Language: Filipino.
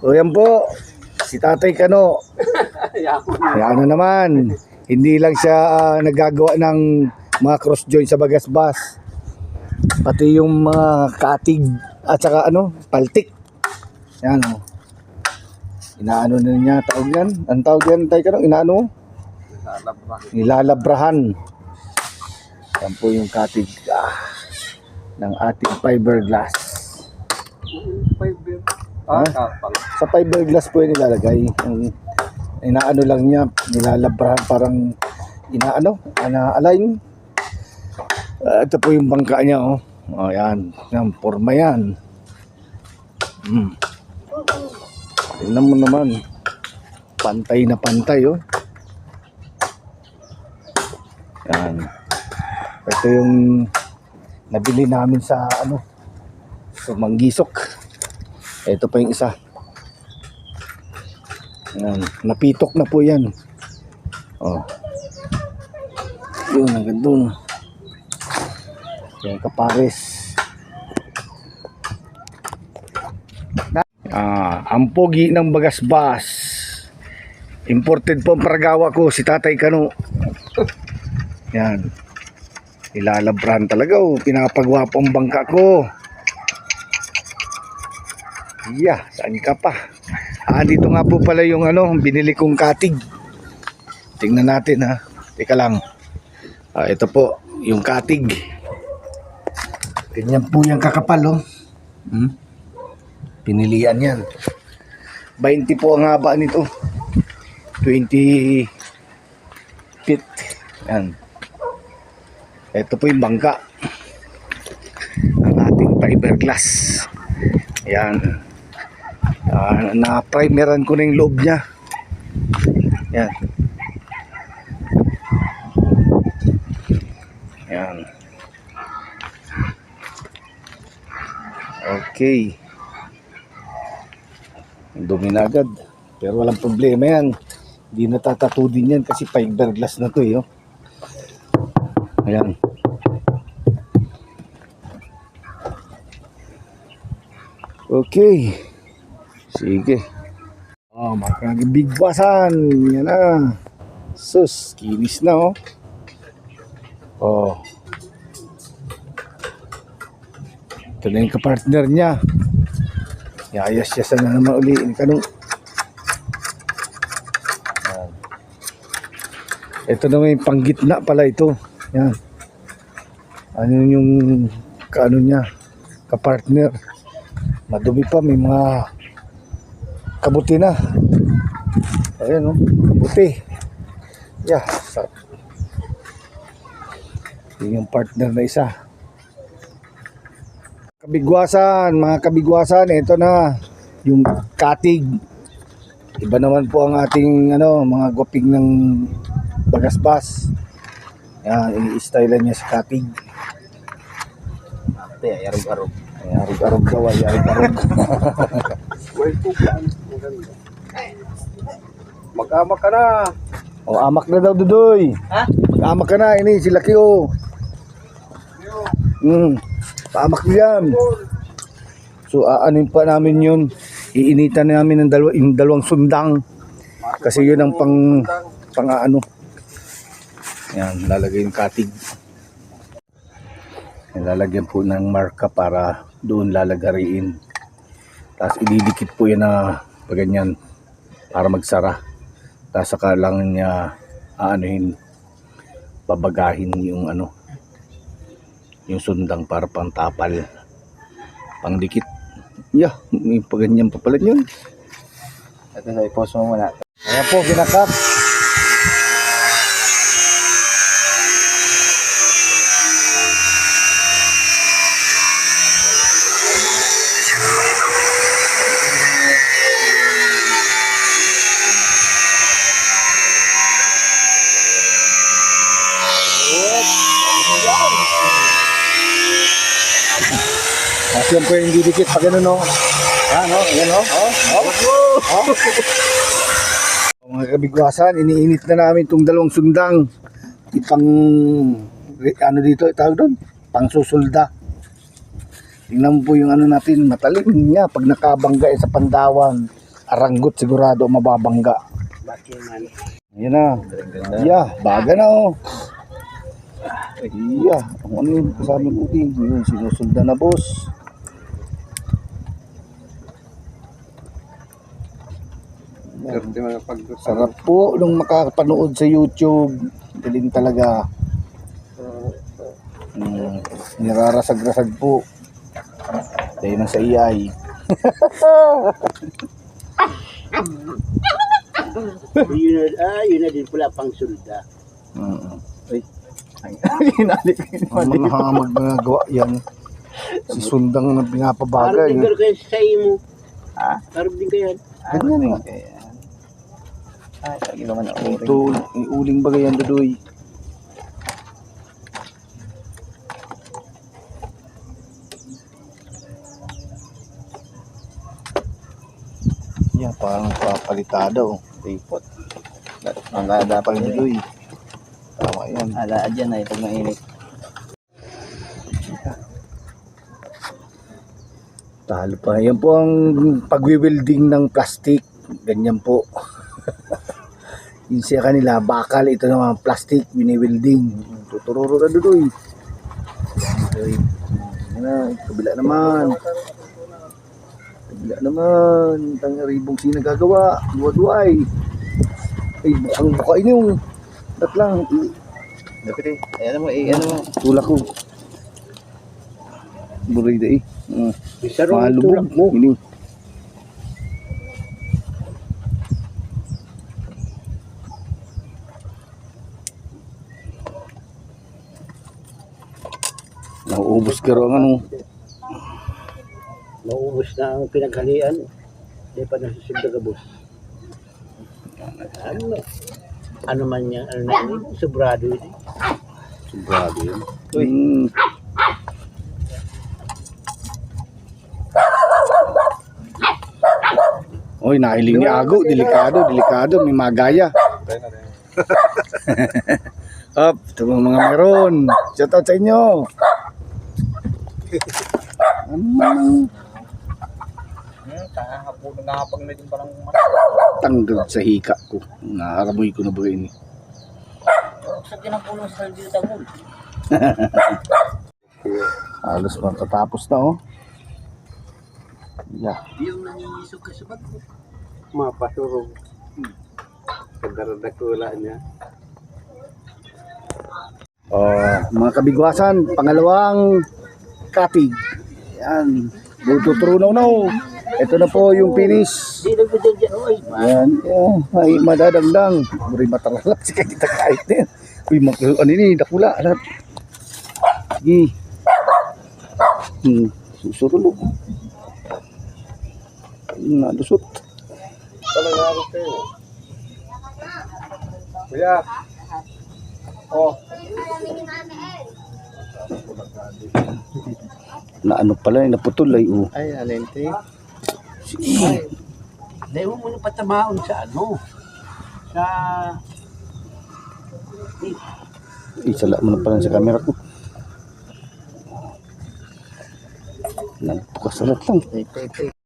O yan po, si Tatay Kano. Ayan na naman. Hindi lang siya ah, nagagawa ng mga cross joint sa bagas-bas. Pati yung mga katig at saka ano, paltik. Yan o. Inaano na niya tawag yan? Ang tawag yan, Tay Kano? Inaano? Nilalabrahan. Yan po yung katig ah, ng ating fiberglass. Ah, Ha? kapal. Sa fiberglass po yun nilalagay. Yung inaano lang niya, nilalabrahan parang inaano, ana-align. Ah, ito po yung bangka niya, oh. Oh, yan. Yan, forma yan. Hmm. Tingnan mo naman. Pantay na pantay, oh. Yan. Ito yung nabili namin sa ano, sa Manggisok. Ito pa yung isa. Yan. Napitok na po yan. Oh. Yun, hanggang dun. Yan, kapares. Ah, ang pogi ng bagasbas. Imported po ang paragawa ko, si Tatay Kano. Yan. Ilalabrahan talaga, oh. Pinapagwapo ang bangka ko. Yeah, saan ka pa? Ah, dito nga po pala yung ano, binili kong katig. Tingnan natin ha. Teka lang. Ah, ito po, yung katig. Ganyan po yung kakapal oh. Hmm? Pinilian yan. 20 po ang haba nito. 20 feet. Yan. Ito po yung bangka. Ang ating fiberglass. Yan. Ah, na-primeran ko na yung loob niya. Yan. Yan. Okay. Dumi na agad. Pero walang problema yan. Hindi natatato din yan kasi fiberglass na to eh. Oh. Ayan. Okay. Sige. Oh, makakabigbasan. Yan na. Sus, kinis na oh. Oh. Ito na yung kapartner niya. Yayas siya na naman uli. Kanong. Yan. Ito naman yung panggitna pala ito. Yan. Ano yung kaano niya? Kapartner. Madumi pa, may mga kabuti na. Ayan o, kabuti. Yeah, sa Yun yung partner na isa. Kabigwasan, mga kabigwasan, ito na yung katig. Iba naman po ang ating ano, mga goping ng bagasbas. Yan, i-style niya sa katig. Ate, arog-arog. Ay, arog-arog daw, ay arog-arog. May tugan. Maganda. Mag-amak ka na. O, amak na daw, Dudoy. Ha? Mag-amak ka na, ini, si Laki, o. Hmm, paamak mo yan. So, aanin pa namin yun. Iinitan namin ng dalawa, yung dalawang sundang. Kasi yun ang pang, pang ano. Yan, lalagay yung katig. Yan, lalagyan po ng marka para doon lalagariin. Tapos ididikit po yan na paganyan para magsara. Tapos saka lang niya aanuhin, babagahin yung ano, yung sundang para pang tapal, pang dikit. Yeah, may paganyan pa pala yun. Ito sa ipos mo muna. Ayan po, ginakap. Yan po yung didikit pag ano no. Yan o, yan o. Oh, oh. Oh. Mga kabigwasan, iniinit na namin itong dalawang sundang. Ipang, ano dito, tawag doon? Pang susulda. Tingnan po yung ano natin, matalim niya pag nakabangga eh sa pandawan. aranggot sigurado mababangga. Ayan na. Yeah, baga na oh. Yeah, ang ano yun kasama ng uting. Yun, sinusundan na boss. Swerte mga pag Sarap po nung makakapanood sa YouTube. Galing talaga. Mm, nirarasag-rasag po. Dahil na sa iyay. yun na, ah, yun na din pala pang sulda. Mm. Ay, hinalik. Ang mga hamag na gawa yan. Si Sundang na Parang pinapabagay. din kayo sa mo. Ha? Parang din kayo. Ganyan nga. Ay, lagi naman ang uring. Ito, uling bagay yan, Dudoy. Yan, parang papalitado. Tripod. Ang gada pa Pag rin. Dudoy. Tama yan. Alaan dyan ay pag mainit. Talo pa. Yan po ang pagwi-welding ng plastic. Ganyan po. Yung siya kanila, bakal. Ito naman, plastic, wini-welding. Tutururo na dudoy. Yan na, kabila naman. Kabila naman. Tang ribong sino gagawa. Duwa-duway. Ay, bukang buka inyo. Dat lang. Dapat eh. Ayan mo, eh, ano mo. Tulak ko. Eh. Mm. Isa rin Mga ang lubog. Ini. Nauubos ka rin ano. Naubos na ang pinaghalian. Hindi pa nasusunod ka, boss. Ano? Ano man yan? Ano na yun? Sobrado yun. Sobrado yun. Mm. Oy, nahiling ni Ago. Delikado, delikado. May magaya. Up, ito mga meron. Shout out sa inyo. Ano? Kahapon na pag na din parang Tanggal sa hika ko. Nakaramoy ko na ba ini? Sa kinapulong sa dito mo. Halos matatapos na oh. Yeah. Yung nangingisog ka sa bag mo. Mapasurog. Pagdaradakula niya. Oh, mga kabigwasan, pangalawang katig. Yan. Buto trunaw na oh. Ito na po yung finish. Di nagbidan dyan. Oy, Yan. Oh, ay madadagdang. Muri mataralap si kita kahit din. Uy, ano ini, dakula. Alat. Sige. Hmm, susurulog. Nalusot. Talaga ako kayo. Kuya. Oh. Na ano pala, naputol ay oh. Ay, alente. Sige. Dahil mo muna patamaon sa ano. Sa... Isala mo na pala sa camera ko. Nagpukasalat lang. Take, take, take.